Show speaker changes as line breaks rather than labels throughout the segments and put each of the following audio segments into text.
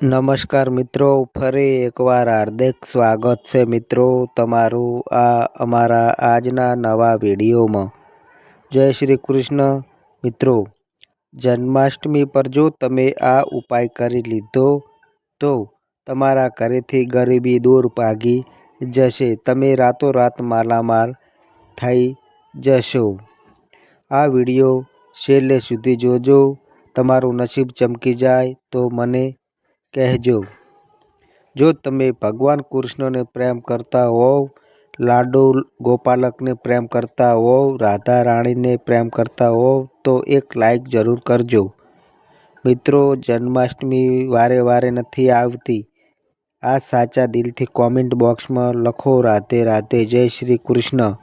નમસ્કાર મિત્રો, ફરી એકવાર હાર્દિક સ્વાગત છે મિત્રો તમારું આ અમારા આજના નવા વિડીયોમાં. જય શ્રી કૃષ્ણ. મિત્રો, જન્માષ્ટમી પર જો તમે આ ઉપાય કરી લીધો, તો તમારા ઘરેથી ગરીબી દૂર ભાગી જશે. તમે રાતોરાત માલામાલ થઈ જશો. આ વીડિયો છેલ્લે સુધી જોજો. તમારું નસીબ ચમકી જાય તો મને કહેજો. જો તમે ભગવાન કૃષ્ણને પ્રેમ કરતા હોવ, લાડુ ગોપાલકને પ્રેમ કરતા હોવ, રાધા રાણીને પ્રેમ કરતા હોવ, તો એક લાઈક જરૂર કરજો. મિત્રો, જન્માષ્ટમી વારે વારે નથી આવતી. આ સાચા દિલથી કોમેન્ટ બોક્સમાં લખો, રાધે રાધે, જય શ્રી કૃષ્ણ.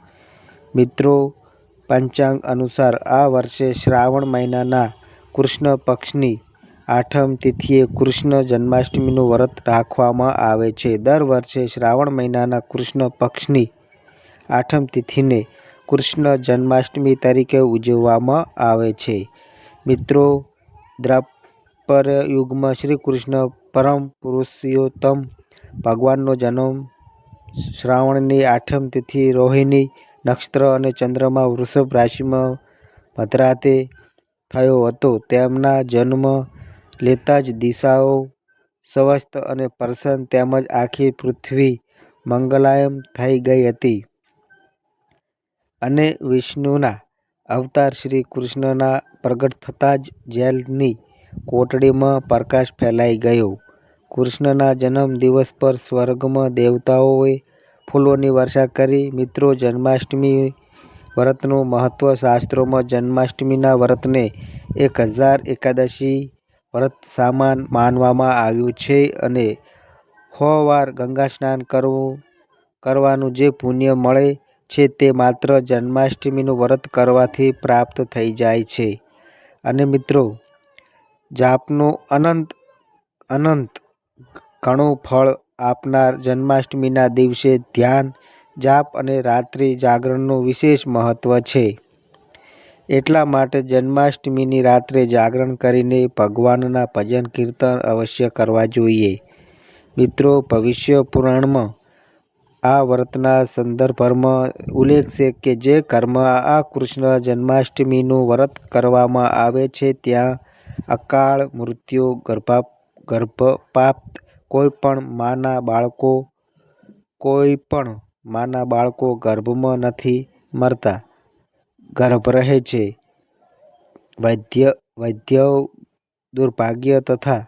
મિત્રો, પંચાંગ અનુસાર આ વર્ષે શ્રાવણ મહિનાના કૃષ્ણ પક્ષની આઠમ તિથિએ કૃષ્ણ જન્માષ્ટમીનું વ્રત રાખવામાં આવે છે. દર વર્ષે શ્રાવણ મહિનાના કૃષ્ણ પક્ષની આઠમ તિથિને કૃષ્ણ જન્માષ્ટમી તરીકે ઉજવવામાં આવે છે. મિત્રો દ્રાપર યુગમાં શ્રી કૃષ્ણ પરમ પુરુષોત્તમ ભગવાનનો જન્મ શ્રાવણની આઠમ તિથિ, રોહિણી નક્ષત્ર અને ચંદ્રમાં વૃષભ રાશિમાં ભદ્રાતે થયો હતો. તેમના જન્મ લેતા જ દિશાઓ સ્વસ્થ અને પ્રસન્ન તેમજ આખી પૃથ્વી મંગલાયમ થઈ ગઈ હતી. અને વિષ્ણુના અવતાર શ્રી કૃષ્ણના પ્રગટ થતાં જ જેલની કોટડીમાં પ્રકાશ ફેલાઈ ગયો. કૃષ્ણના જન્મ દિવસ પર સ્વર્ગમાં દેવતાઓએ ફૂલોની વર્ષા કરી. મિત્રો, જન્માષ્ટમી વ્રતનું મહત્વ શાસ્ત્રોમાં જન્માષ્ટમીના વ્રતને એક હજાર એકાદશી વ્રત સામાન માનવામાં આવ્યું છે અને સો વાર ગંગા સ્નાન કરવું, કરવાનું જે પુણ્ય મળે છે તે માત્ર જન્માષ્ટમીનું વ્રત કરવાથી પ્રાપ્ત થઈ જાય છે. અને મિત્રો, જાપનું અનંત અનંત ઘણું ફળ આપનાર જન્માષ્ટમીના દિવસે ધ્યાન, જાપ અને રાત્રિ જાગરણનું વિશેષ મહત્ત્વ છે. એટલા માટે જન્માષ્ટમીની રાત્રે જાગરણ કરીને ભગવાનના ભજન કીર્તન અવશ્ય કરવા જોઈએ. મિત્રો, ભવિષ્ય પુરાણમાં આ વ્રતના સંદર્ભમાં ઉલ્લેખ છે કે જે કર્મ આ કૃષ્ણ જન્માષ્ટમીનું વ્રત કરવામાં આવે છે, ત્યાં અકાળ મૃત્યુ, ગર્ભા ગર્ભપાપ્ત કોઈ પણ માના બાળકો કોઈ પણ માના બાળકો ગર્ભમાં નથી મરતા. ગર્ભ રહે છે. વૈદ્ય વૈદ્ય દુર્ભાગ્ય તથા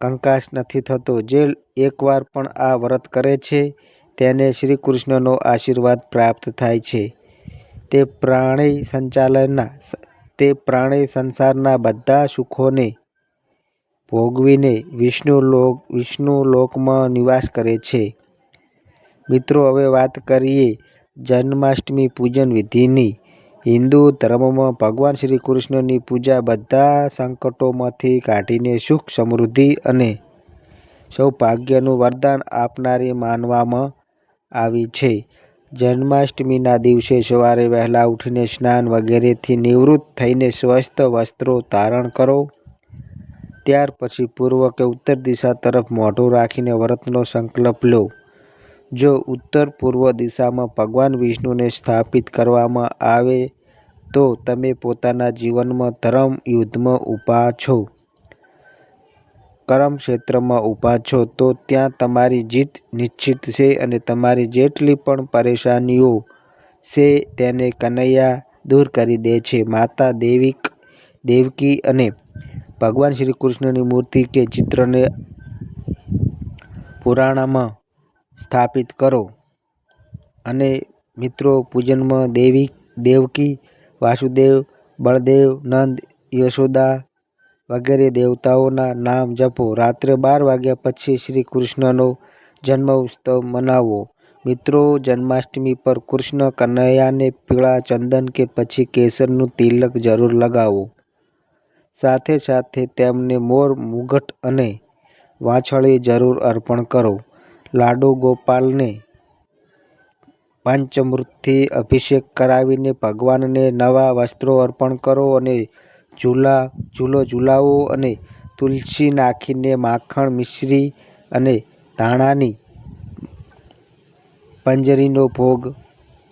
કંકાશ નથી થતો. જે એકવાર પણ આ વ્રત કરે છે, તેને શ્રી કૃષ્ણનો આશીર્વાદ પ્રાપ્ત થાય છે. તે પ્રાણી સંચાલનના તે પ્રાણી સંસારના બધા સુખોને ભોગવીને વિષ્ણુ લોક, વિષ્ણુ લોકમાં નિવાસ કરે છે. મિત્રો, હવે વાત કરીએ જન્માષ્ટમી પૂજન વિધિની. હિન્દુ ધર્મમાં ભગવાન શ્રી કૃષ્ણની પૂજા બધા સંકટોમાંથી કાઢીને સુખ, સમૃદ્ધિ અને સૌભાગ્યનું વરદાન આપનારી માનવામાં આવી છે. જન્માષ્ટમીના દિવસે સવારે વહેલા ઉઠીને સ્નાન વગેરેથી નિવૃત્ત થઈને સ્વસ્થ વસ્ત્રો ધારણ કરો. ત્યાર પછી પૂર્વ કે ઉત્તર દિશા તરફ મોઢું રાખીને વ્રતનો સંકલ્પ લો. જો ઉત્તર પૂર્વ દિશામાં ભગવાન વિષ્ણુને સ્થાપિત કરવામાં આવે તો તમે પોતાના જીવનમાં ધર્મ યુદ્ધમાં ઊભા છો. કર્મ ક્ષેત્રમાં ઊભા છો તો ત્યાં તમારી જીત નિશ્ચિત છે અને તમારી જેટલી પણ પરેશાનીઓ છે તેને કનૈયા દૂર કરી દે છે. માતા દેવિક, દેવકી અને ભગવાન શ્રી કૃષ્ણની મૂર્તિ કે ચિત્રને પુરાણમાં સ્થાપિત કરો. અને મિત્રો, પૂજનમાં દેવી દેવકી, વાસુદેવ, બળદેવ, નંદ, યશોદા વગેરે દેવતાઓના નામ જપો. રાત્રે બાર વાગ્યા પછી શ્રી કૃષ્ણનો જન્મ ઉત્સવ મનાવો. મિત્રો, જન્માષ્ટમી પર કૃષ્ણ કનૈયાને પીળા ચંદન કે પછી કેસરનું તિલક જરૂર લગાવો. સાથે સાથે તેમને મોર, મુગટ અને વાછળી જરૂર અર્પણ કરો. લાડુ ગોપાલને પંચામૃતથી અભિષેક કરાવીને ભગવાનને નવા વસ્ત્રો અર્પણ કરો અને ઝૂલા, ઝૂલો ઝૂલાવો અને તુલસી નાખીને માખણ મિશ્રી અને ધાણાની પંજરીનો ભોગ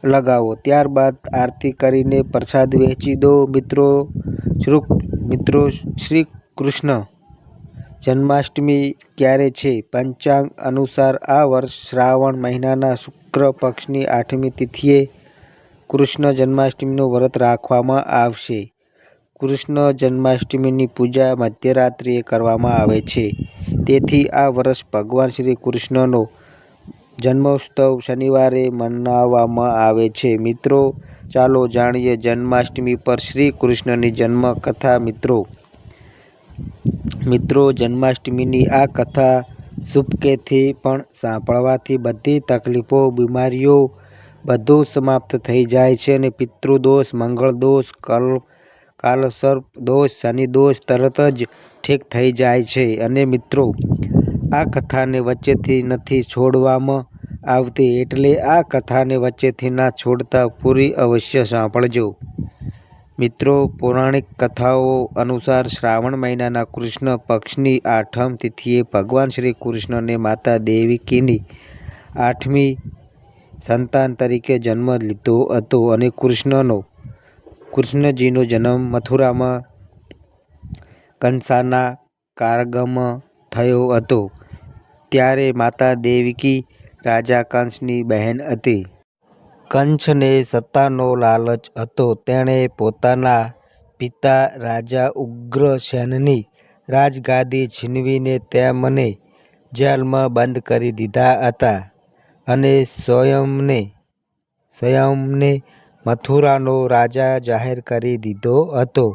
લગાવો. ત્યારબાદ આરતી કરીને પ્રસાદ વહેંચી દો. મિત્રો શ્રુ મિત્રો, શ્રી કૃષ્ણ. જન્માષ્ટમી ક્યારે છે? પંચાંગ અનુસાર આ વર્ષ શ્રાવણ મહિનાના શુક્ર પક્ષની આઠમી તિથિએ કૃષ્ણ જન્માષ્ટમીનું વ્રત રાખવામાં આવશે. કૃષ્ણ જન્માષ્ટમીની પૂજા મધ્યરાત્રિએ કરવામાં આવે છે. તેથી આ વર્ષ ભગવાન શ્રી કૃષ્ણનો જન્મોત્સવ શનિવારે મનાવવામાં આવે છે. મિત્રો, ચાલો જાણીએ જન્માષ્ટમી પર શ્રી કૃષ્ણની જન્મકથા. મિત્રો મિત્રો, જન્માષ્ટમીની આ કથા સુપકેથી પણ સાંભળવાથી બધી તકલીફો, બીમારીઓ બધું સમાપ્ત થઈ જાય છે અને પિતૃદોષ મંગળ દોષ, કલ, કાલસર્પ દોષ, શનિ દોષ તરત જ ઠીક થઈ જાય છે. અને મિત્રો, આ કથાને વચ્ચેથી નથી છોડવામાં આવતી, એટલે આ કથાને વચ્ચેથી ના છોડતા પૂરી અવશ્ય સાંભળજો. મિત્રો, પૌરાણિક કથાઓ અનુસાર શ્રાવણ મહિનાના કૃષ્ણ પક્ષની આઠમ તિથિએ ભગવાન શ્રી કૃષ્ણને માતા દેવિકીની આઠમી સંતાન તરીકે જન્મ લીધો હતો અને કૃષ્ણનો, કૃષ્ણજીનો જન્મ મથુરામાં કંસાના કારગમ થયો હતો. ત્યારે માતા દેવકી રાજા કંસની બહેન હતી. કંસને સત્તાનો લાલચ હતો. તેણે પોતાના પિતા રાજા ઉગ્રસેનની રાજગાદી છીનવીને તેમને જેલમાં બંધ કરી દીધા હતા અને સ્વયંને સ્વયંને મથુરાનો રાજા જાહેર કરી દીધો હતો.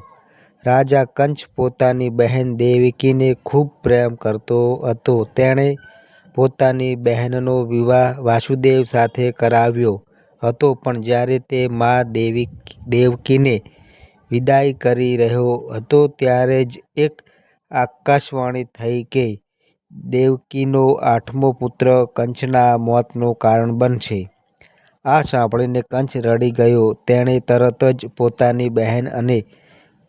રાજા કંસ પોતાની બહેન દેવકીને ખૂબ પ્રેમ કરતો હતો. તેણે પોતાની બહેનનો વિવાહ વાસુદેવ સાથે કરાવ્યો. હતો. પણ જ્યારે તે મા દેવી દેવકીને વિદાય કરી રહ્યો હતો, ત્યારે જ એક આકાશવાણી થઈ કે દેવકીનો આઠમો પુત્ર કંસના મોતનું કારણ બનશે. આ સાંભળીને કંસ રડી ગયો. તેણે તરત જ પોતાની બહેન અને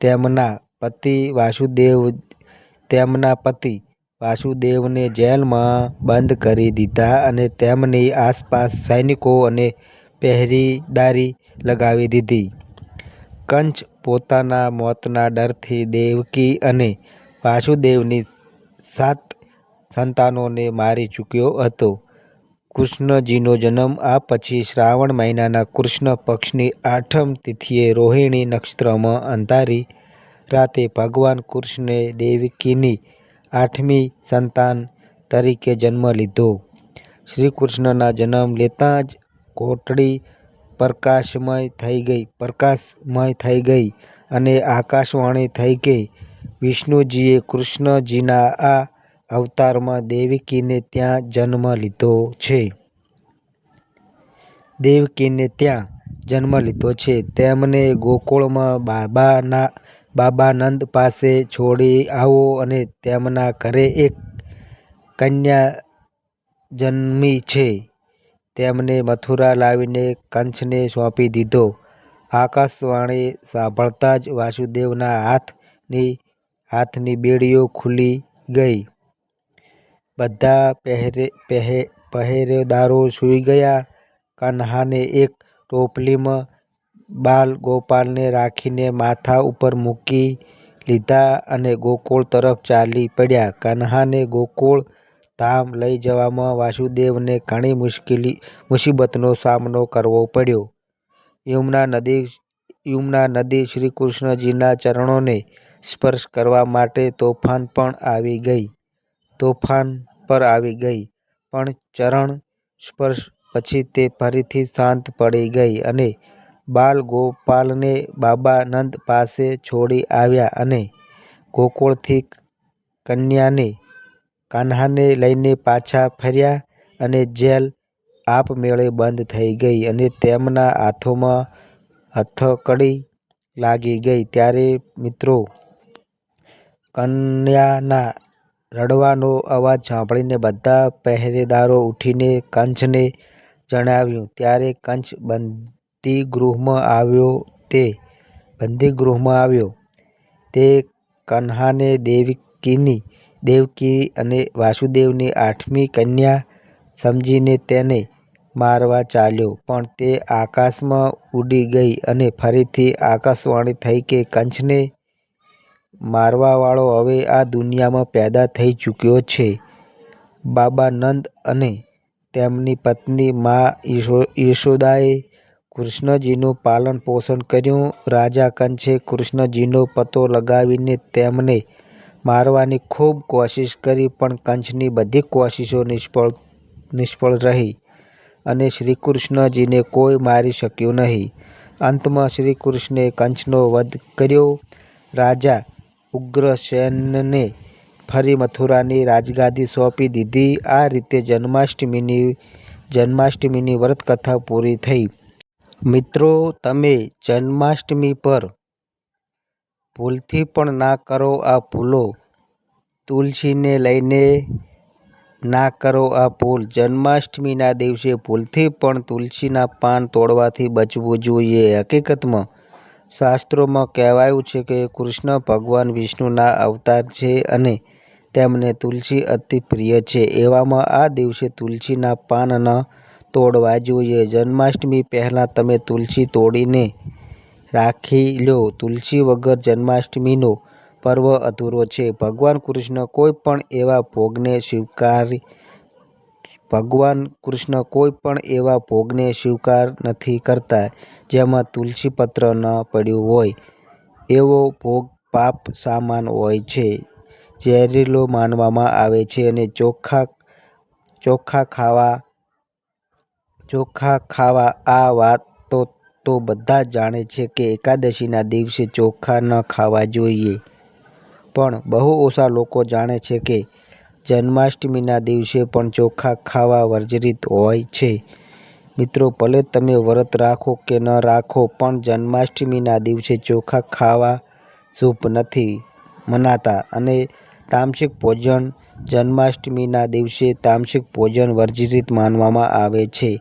તેમના પતિ વાસુદેવ તેમના પતિ વાસુદેવને જેલમાં બંધ કરી દીધા અને તેમની આસપાસ સૈનિકો અને પહેરેદારી લગાવી દીધી. કંસ પોતાના મોતના ડરથી દેવકી અને વાસુદેવની સાત સંતાનોને મારી ચૂક્યો હતો. કૃષ્ણજીનો જન્મ આ પછી શ્રાવણ મહિનાના કૃષ્ણ પક્ષની આઠમ તિથિએ રોહિણી નક્ષત્રમાં અંધારી રાતે ભગવાન કૃષ્ણે દેવકીની આઠમી સંતાન તરીકે જન્મ લીધો. શ્રીકૃષ્ણના જન્મ લેતાં જ કોટડી પ્રકાશમય થઈ ગઈ, પ્રકાશમય થઈ ગઈ અને આકાશવાણી થઈ કે વિષ્ણુજીએ કૃષ્ણજીના આ અવતારમાં દેવકીને ત્યાં જન્મ લીધો છે. દેવકીને ત્યાં જન્મ લીધો છે. તેમને ગોકુળમાં બાબાના બાબા નંદ પાસે છોડી આવો અને તેમના ઘરે એક કન્યા જન્મી છે. તેમને મથુરા લાવીને કંસને સોંપી દીધો. આકાશવાણી સાંભળતા જ વાસુદેવના હાથની હાથની બેડીઓ ખુલી ગઈ. બધા પહેરે, પહે, પહેરેદારો સૂઈ ગયા. કન્હાને એક ટોપલીમાં બાલ ગોપાલને રાખીને માથા ઉપર મૂકી લીધા અને ગોકુળ તરફ ચાલી પડ્યા. કન્હાને ગોકુળ ધામ લઈ જવામાં વાસુદેવને ઘણી મુશ્કેલી, મુસીબતનો સામનો કરવો પડ્યો. યમુના નદી યમુના નદી શ્રી કૃષ્ણજીના ચરણોને સ્પર્શ કરવા માટે તોફાન પણ આવી ગઈ. તોફાન પર આવી ગઈ, પણ ચરણ સ્પર્શ પછી તે ફરીથી શાંત પડી ગઈ અને બાલ ગોપાલને બાબા નંદ પાસે છોડી આવ્યા અને ગોકુળથી કન્યાને કાન્હાને લઈને પાછા ફર્યા અને જેલ આપમેળે બંધ થઈ ગઈ અને તેમના હાથોમાં હથકડી લાગી ગઈ. ત્યારે મિત્રો, કન્યાના રડવાનો અવાજ સાંભળીને બધા પહેરેદારો ઉઠીને કંસને જણાવ્યું, ત્યારે કંસ બંદીગૃહમાં આવ્યો તે? બંદીગૃહમાં આવ્યો? તે કન્હાને દેવી દેવકીની દેવકી અને વાસુદેવની આઠમી કન્યા સમજીને તેને મારવા ચાલ્યો પણ તે આકાશમાં ઉડી ગઈ અને ફરીથી આકાશવાણી થઈ કે કંસને મારવાવાળો હવે આ દુનિયામાં પેદા થઈ ચૂક્યો છે. બાબા નંદ અને તેમની પત્ની મા યશોદાએ કૃષ્ણજીનું પાલન પોષણ કર્યું. રાજા કંસે કૃષ્ણજીનો પતો લગાવીને તેમને મારવાની ખૂબ કોશિશ કરી, પણ કંસની બધી કોશિશો નિષ્ફળ નિષ્ફળ રહી અને શ્રીકૃષ્ણજીને કોઈ મારી શક્યું નહીં. અંતમાં શ્રીકૃષ્ણે કંસનો વધ કર્યો. રાજા ઉગ્રસેનને ફરી મથુરાની રાજગાદી સોંપી દીધી. આ રીતે જન્માષ્ટમીની જન્માષ્ટમીની વ્રતકથા પૂરી થઈ. મિત્રો, તમે જન્માષ્ટમી પર ભૂલથી પણ ના કરો આ ભૂલો. તુલસીને લઈને ના કરો આ ભૂલ. જન્માષ્ટમીના દિવસે ભૂલથી પણ તુલસીના પાન તોડવાથી બચવું જોઈએ. હકીકતમાં, શાસ્ત્રોમાં કહેવાયું છે કે કૃષ્ણ ભગવાન વિષ્ણુના અવતાર છે અને તેમને તુલસી અતિ પ્રિય છે. એવામાં આ દિવસે તુલસીના પાન ન તોડવા જોઈએ. જન્માષ્ટમી પહેલાં તમે તુલસી તોડીને રાખી લો. તુલસી વગર જન્માષ્ટમીનો પર્વ અધૂરો છે. ભગવાન કૃષ્ણ કોઈ પણ એવા ભોગને સ્વીકાર નથી કરતા જેમાં તુલસી પત્ર ન પડ્યું હોય. એવો ભોગ પાપ સામાન હોય છે, ઝેરીલો માનવામાં આવે છે અને ચોખા ખાવા આ વાત તો બધા જ જાણે છે કે એકાદશીના દિવસે ચોખા ન ખાવા જોઈએ પણ બહુ ઓછા લોકો જાણે છે કે જન્માષ્ટમીના દિવસે પણ ચોખા ખાવા વર્જિત હોય છે. મિત્રો, ભલે તમે વ્રત રાખો કે ન રાખો, પણ જન્માષ્ટમીના દિવસે ચોખા ખાવા શુભ નથી મનાતા અને તામસિક ભોજન જન્માષ્ટમીના દિવસે તામસિક ભોજન વર્જિત માનવામાં આવે છે.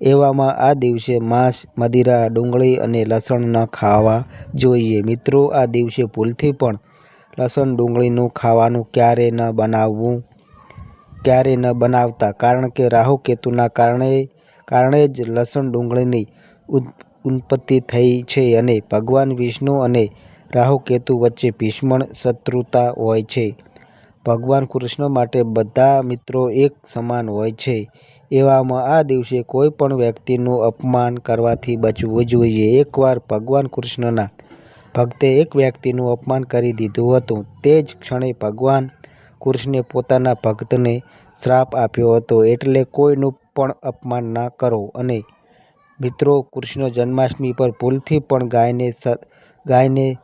એવામાં આ દિવસે માંસ, મદિરા, ડુંગળી અને લસણ ન ખાવા જોઈએ. મિત્રો આ દિવસે ભૂલથી પણ લસણ ડુંગળીનું ખાવાનું ક્યારેય ન બનાવવું ક્યારે ન બનાવતા કારણ કે રાહુ કેતુના કારણે જ લસણ ડુંગળીની ઉત્પત્તિ થઈ છે અને ભગવાન વિષ્ણુ અને રાહુ કેતુ વચ્ચે ભીષ્મણ શત્રુતા હોય છે. ભગવાન કૃષ્ણ માટે બધા મિત્રો એક સમાન હોય છે. એવામાં આ દિવસે કોઈ પણ વ્યક્તિનું અપમાન કરવાથી બચવું જોઈએ. એકવાર ભગવાન કૃષ્ણના ભક્તે એક વ્યક્તિનું અપમાન કરી દીધું હતું. તે જ ક્ષણે ભગવાન કૃષ્ણે પોતાના ભક્તને શ્રાપ આપ્યો હતો એટલે કોઈનું પણ અપમાન ના કરો અને મિત્રો, કૃષ્ણ જન્માષ્ટમી પર ભૂલથી પણ ગાયને ગાયને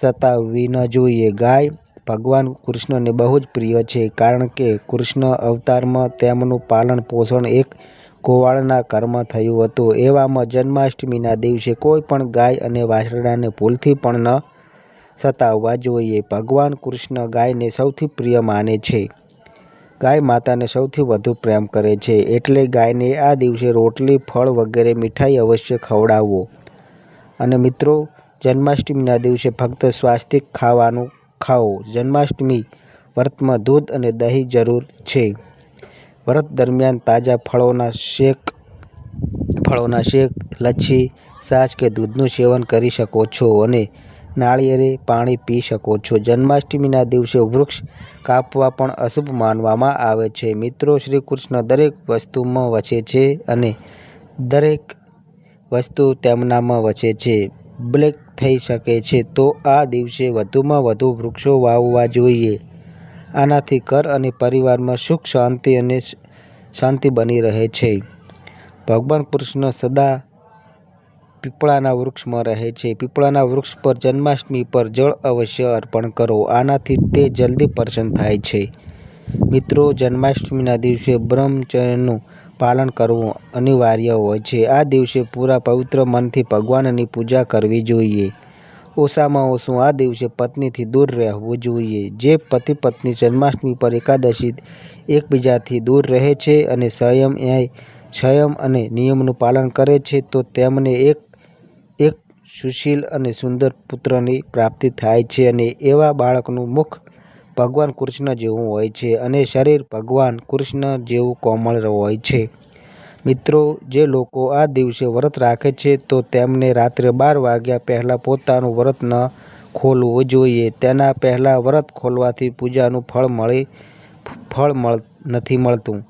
સતાવવી ન જોઈએ. ગાય ભગવાન કૃષ્ણને બહુ જ પ્રિય છે કારણ કે કૃષ્ણ અવતારમાં તેમનું પાલન પોષણ એક ગોવાળના કર્મ થયું હતું. એવામાં જન્માષ્ટમીના દિવસે કોઈ પણ ગાય અને વાછરડાને ભૂલથી પણ ન સતાવવા જોઈએ. ભગવાન કૃષ્ણ ગાયને સૌથી પ્રિય માને છે. ગાય માતાને સૌથી વધુ પ્રેમ કરે છે એટલે ગાયને આ દિવસે રોટલી, ફળ વગેરે મીઠાઈ અવશ્ય ખવડાવવો અને મિત્રો જન્માષ્ટમીના દિવસે ફક્ત સ્વાસ્તિક ખાવાનું ખાઓ. જન્માષ્ટમી વ્રતમાં દૂધ અને દહીં જરૂર છે. વ્રત દરમિયાન તાજા ફળોના શેક, ફળોના શેક લચ્છી છાશ કે દૂધનું સેવન કરી શકો છો અને નાળિયેરે પાણી પી શકો છો. જન્માષ્ટમીના દિવસે વૃક્ષ કાપવા પણ અશુભ માનવામાં આવે છે. મિત્રો શ્રી કૃષ્ણ દરેક વસ્તુમાં વસે છે અને દરેક વસ્તુ તેમનામાં વસે છે. બ્લેક થઈ શકે છે, તો આ દિવસે વધુમાં વધુ વૃક્ષો વાવવા જોઈએ. આનાથી ઘર અને પરિવારમાં સુખ, શાંતિ અને શાંતિ બની રહે છે. ભગવાન કૃષ્ણ સદા પીપળાના વૃક્ષમાં રહે છે. પીપળાના વૃક્ષ પર જન્માષ્ટમી પર જળ અવશ્ય અર્પણ કરો. આનાથી તે જલ્દી પ્રસન્ન થાય છે. મિત્રો, જન્માષ્ટમીના દિવસે બ્રહ્મચર્યનું પાલન કરવું અનિવાર્ય હોય છે. આ દિવસે પૂરા પવિત્ર મનથી ભગવાનની પૂજા કરવી જોઈએ. ઓછામાં ઓછું આ દિવસે પત્નીથી દૂર રહેવું જોઈએ. જે પતિ-પત્ની જન્માષ્ટમી પર એકાદશી એકબીજાથી દૂર રહે છે અને સંયમ અને નિયમનું પાલન કરે છે, તો તેમને એક એક સુશીલ અને સુંદર પુત્રની પ્રાપ્તિ થાય છે અને એવા બાળકનું મુખ ભગવાન કૃષ્ણ જેવું હોય છે અને શરીર ભગવાન કૃષ્ણ જેવું કોમળ હોય છે. મિત્રો, જે લોકો આ દિવસે વ્રત રાખે છે, તો તેમને રાત્રે બાર વાગ્યા પહેલાં પોતાનું વ્રત ન ખોલવું જોઈએ. તેના પહેલાં વ્રત ખોલવાથી પૂજાનું ફળ મળે, ફળ મળ, નથી મળતું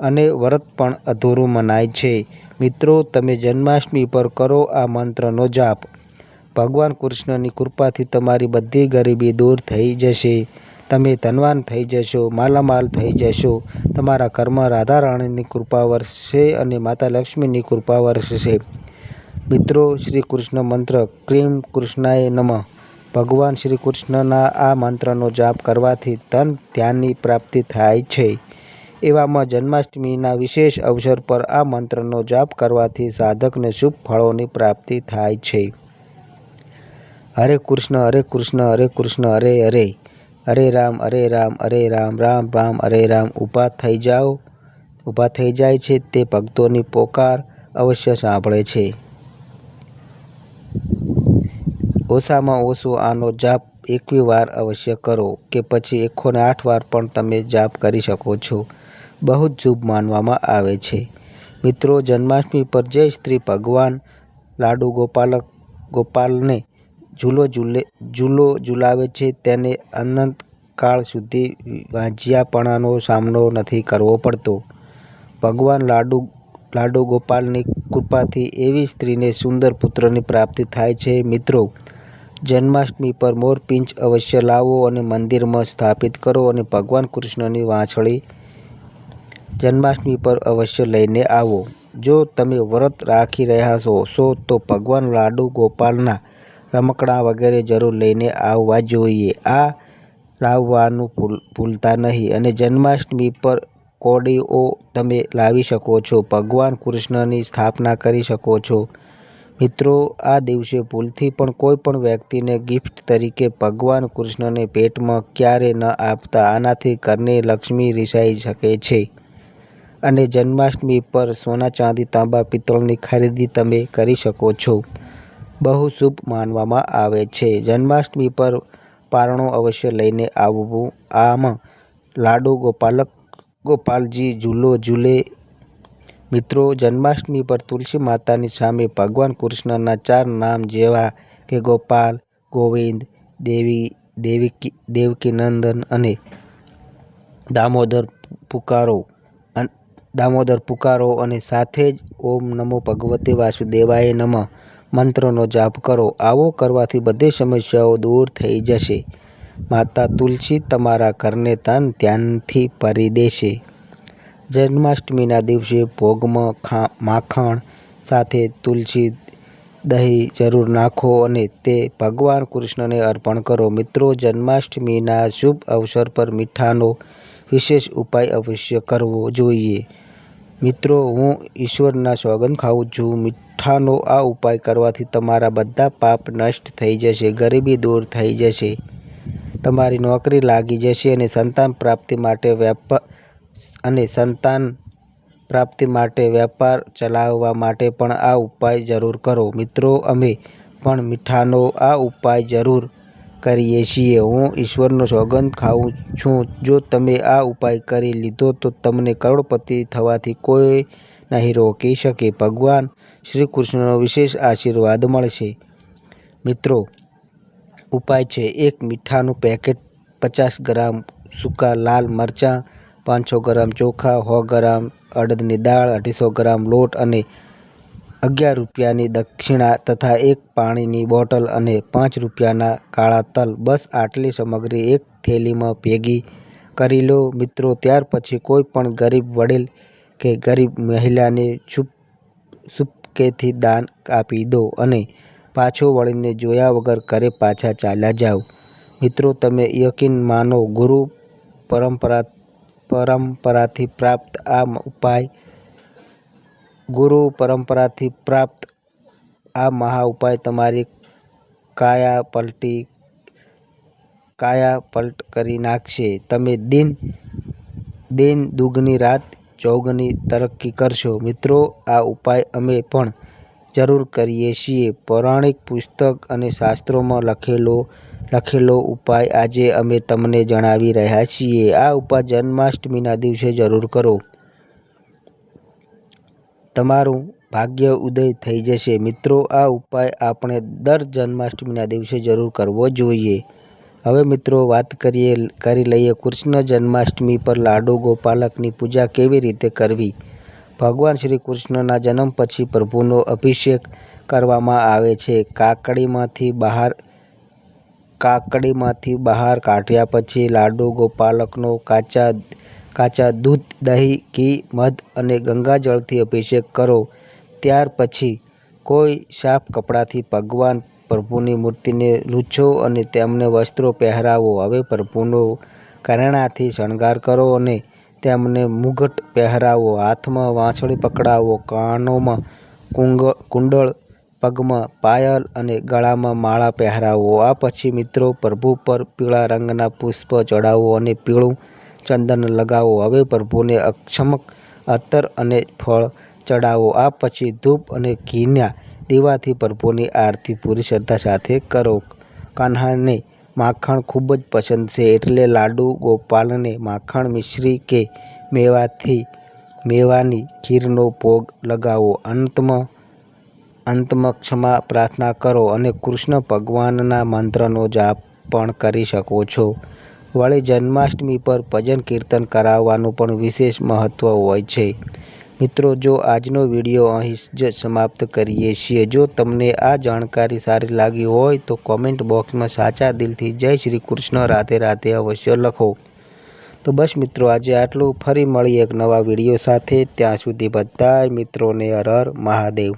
અને વ્રત પણ અધૂરું મનાય છે. મિત્રો, તમે જન્માષ્ટમી પર કરો આ મંત્રનો જાપ. ભગવાન કૃષ્ણની કૃપાથી તમારી બધી ગરીબી દૂર થઈ જશે. તમે ધનવાન થઈ જશો, માલામાલ થઈ જશો. તમારા કર્મ રાધારાણીની કૃપા વરસશે અને માતા લક્ષ્મીની કૃપા વરસશે. મિત્રો શ્રી કૃષ્ણ મંત્ર ક્રીમ કૃષ્ણાય નમઃ ભગવાન શ્રી કૃષ્ણના આ મંત્રનો જાપ કરવાથી ધન ધ્યાનની પ્રાપ્તિ થાય છે. એવામાં જન્માષ્ટમીના વિશેષ અવસર પર આ મંત્રનો જાપ કરવાથી સાધકને શુભ ફળોની પ્રાપ્તિ થાય છે. હરે કૃષ્ણ હરે કૃષ્ણ હરે કૃષ્ણ હરે હરે હરે રામ, અરે રામ અરે રામ રામ રામ, અરે રામ, ઊભા થઈ જાઓ ઊભા થઈ જાય છે તે ભક્તોની પોકાર અવશ્ય સાંભળે છે. ઓછામાં ઓછો આનો જાપ એકવી વાર અવશ્ય કરો કે પછી એકોને આઠ વાર પણ તમે જાપ કરી શકો છો. બહુ જ શુભ માનવામાં આવે છે. મિત્રો, જન્માષ્ટમી પર જય સ્ત્રી ભગવાન લાડુગોપાલને ઝૂલો ઝૂલાવે છે, તેને અનંતકાળ સુધી વાંઝિયાપણાનો સામનો નથી કરવો પડતો. ભગવાન લાડુ લાડુ ગોપાલની કૃપાથી એવી સ્ત્રીને સુંદર પુત્રની પ્રાપ્તિ થાય છે. મિત્રો, જન્માષ્ટમી પર મોરપિંચ અવશ્ય લાવો અને મંદિરમાં સ્થાપિત કરો અને ભગવાન કૃષ્ણની વાંછળી જન્માષ્ટમી પર અવશ્ય લઈને આવો. જો તમે વ્રત રાખી રહ્યા છો તો ભગવાન લાડુગોપાલના રમકડાં વગેરે જરૂર લઈને આવવા જોઈએ. આ લાવવાનું ભૂલ, ભૂલતા નહીં અને જન્માષ્ટમી પર કોડીઓ તમે લાવી શકો છો. ભગવાન કૃષ્ણની સ્થાપના કરી શકો છો. મિત્રો, આ દિવસે ભૂલથી પણ કોઈ પણ વ્યક્તિને ગિફ્ટ તરીકે ભગવાન કૃષ્ણને પેટમાં ક્યારે ન આપતા. આનાથી ઘરને લક્ષ્મી રિસાઈ શકે છે અને જન્માષ્ટમી પર સોના ચાંદી, તાંબા, પિત્તળની ખરીદી તમે કરી શકો છો. બહુ શુભ માનવામાં આવે છે. જન્માષ્ટમી પર પારણું અવશ્ય લઈને આવવું. આમાં લાડુ ગોપાલક ગોપાલજી ઝૂલો ઝૂલે. મિત્રો જન્માષ્ટમી પર તુલસી માતાની સામે ભગવાન કૃષ્ણના ચાર નામ જેવા કે ગોપાલ, ગોવિંદ, દેવકીનંદન અને દામોદર પુકારો અને સાથે જ ઓમ નમો ભગવતે વાસુદેવાય નમઃ મંત્રનો જાપ કરો. આવો કરવાથી બધી સમસ્યાઓ દૂર થઈ જશે. માતા તુલસી તમારા ઘરને તન ધ્યાનથી ભરી દેશે. જન્માષ્ટમીના દિવસે ભોગમાં માખણ સાથે તુલસી દહીં જરૂર નાખો અને તે ભગવાન કૃષ્ણને અર્પણ કરો. મિત્રો, જન્માષ્ટમીના શુભ અવસર પર મીઠાનો વિશેષ ઉપાય અવશ્ય કરવો જોઈએ. મિત્રો, હું ઈશ્વરના સોગંદ ખાઉં છું મીઠાનો આ ઉપાય કરવાથી તમારા બધા પાપ નષ્ટ થઈ જશે, ગરીબી દૂર થઈ જશે, તમારી નોકરી લાગી જશે અને સંતાન પ્રાપ્તિ માટે વેપાર ચલાવવા માટે પણ આ ઉપાય જરૂર કરો. મિત્રો અમે પણ મીઠાનો આ ઉપાય જરૂર કરીએ છીએ. હું ઈશ્વરનો સોગંદ ખાઉં છું જો તમે આ ઉપાય કરી લીધો તો તમને કરોડપતિ થવાથી કોઈ નહીં રોકી શકે. ભગવાન શ્રીકૃષ્ણનો વિશેષ આશીર્વાદ મળશે. મિત્રો ઉપાય છે એક મીઠાનું પેકેટ, પચાસ ગ્રામ સૂકા લાલ મરચાં, પાંચસો ગ્રામ ચોખા, સો ગ્રામ અડદની દાળ, અઢીસો ગ્રામ લોટ અને અગિયાર રૂપિયાની દક્ષિણા તથા એક પાણીની બોટલ અને પાંચ રૂપિયાના કાળા તલ. બસ આટલી સામગ્રી એક થેલીમાં ભેગી કરી લો. મિત્રો ત્યાર પછી કોઈ પણ ગરીબ વડીલ કે ગરીબ મહિલાને ચૂપકેથી દાન આપી દો અને પાછો વળીને જોયા વગર ઘરે પાછા ચાલ્યા જાઓ મિત્રો, તમે યકીન માનો, ગુરુ પરંપરા, પરંપરાથી પ્રાપ્ત આ ઉપાય, ગુરુ પરંપરાથી પ્રાપ્ત આ મહા ઉપાય તમારી કાયા પલટી, કાયા પલટ કરી નાખશે. તમે દિન દુગની રાત ચૌગુની તરક્કી કરશો. મિત્રો, આ ઉપાય અમે પણ જરૂર કરીએ છીએ. પૌરાણિક પુસ્તક અને શાસ્ત્રોમાં લખેલો લખેલો ઉપાય આજે અમે તમને જણાવી રહ્યા છીએ. આ ઉપાય જન્માષ્ટમીના દિવસે જરૂર કરો. તમારું ભાગ્ય ઉદય થઈ જશે. મિત્રો, આ ઉપાય આપણે દર જન્માષ્ટમીના દિવસે જરૂર કરવો જોઈએ. હવે મિત્રો વાત કરીએ કરી લઈએ કૃષ્ણ જન્માષ્ટમી પર લાડુ ગોપાલકની પૂજા કેવી રીતે કરવી. ભગવાન શ્રી કૃષ્ણના જન્મ પછી પ્રભુનો અભિષેક કરવામાં આવે છે. કાકડીમાંથી બહાર કાકડીમાંથી બહાર કાઢ્યા પછી લાડુ ગોપાલકનો કાચા કાચા દૂધ, દહીં, ઘી, મધ અને ગંગાજળથી અભિષેક કરો. ત્યાર પછી કોઈ સાફ કપડાથી ભગવાન પ્રભુની મૂર્તિને લૂછો અને તેમને વસ્ત્રો પહેરાવો. હવે પ્રભુનો કરણાથી શણગાર કરો અને તેમને મુગટ પહેરાવો, હાથમાં વાંસળી પકડાવો, કાનોમાં કુંડળ, પગમાં પાયલ અને ગળામાં માળા પહેરાવો. આ પછી મિત્રો પ્રભુ પર પીળા રંગના પુષ્પ ચડાવો અને પીળું ચંદન લગાવો. હવે પ્રભુને અક્ષમક અત્તર અને ફળ ચડાવો આ પછી ધૂપ અને ઘીના દીવાથી પ્રભુની આરતી પૂરી શ્રદ્ધા સાથે કરો. કાન્હાને માખણ ખૂબ જ પસંદ છે એટલે લાડુ ગોપાલને માખણ, મિશ્રી કે મેવાથી મેવાની ખીરનો ભોગ લગાવો. અંતમાં અંતમાં ક્ષમા પ્રાર્થના કરો અને કૃષ્ણ ભગવાનના મંત્રનો જાપ પણ કરી શકો છો. વળી જન્માષ્ટમી પર ભજન કીર્તન કરાવવાનું પણ વિશેષ મહત્ત્વ હોય છે. મિત્રો, જો આજનો વીડિયો અહીં જ સમાપ્ત કરીએ છીએ. જો તમને આ જાણકારી સારી લાગી હોય તો કોમેન્ટ બોક્સમાં સાચા દિલથી જય શ્રી કૃષ્ણ, રાધે રાધે અવશ્ય લખો. તો બસ મિત્રો, આજે આટલું. ફરી મળીએ એક નવા વીડિયો સાથે. ત્યાં સુધી બધાય મિત્રોને હર મહાદેવ.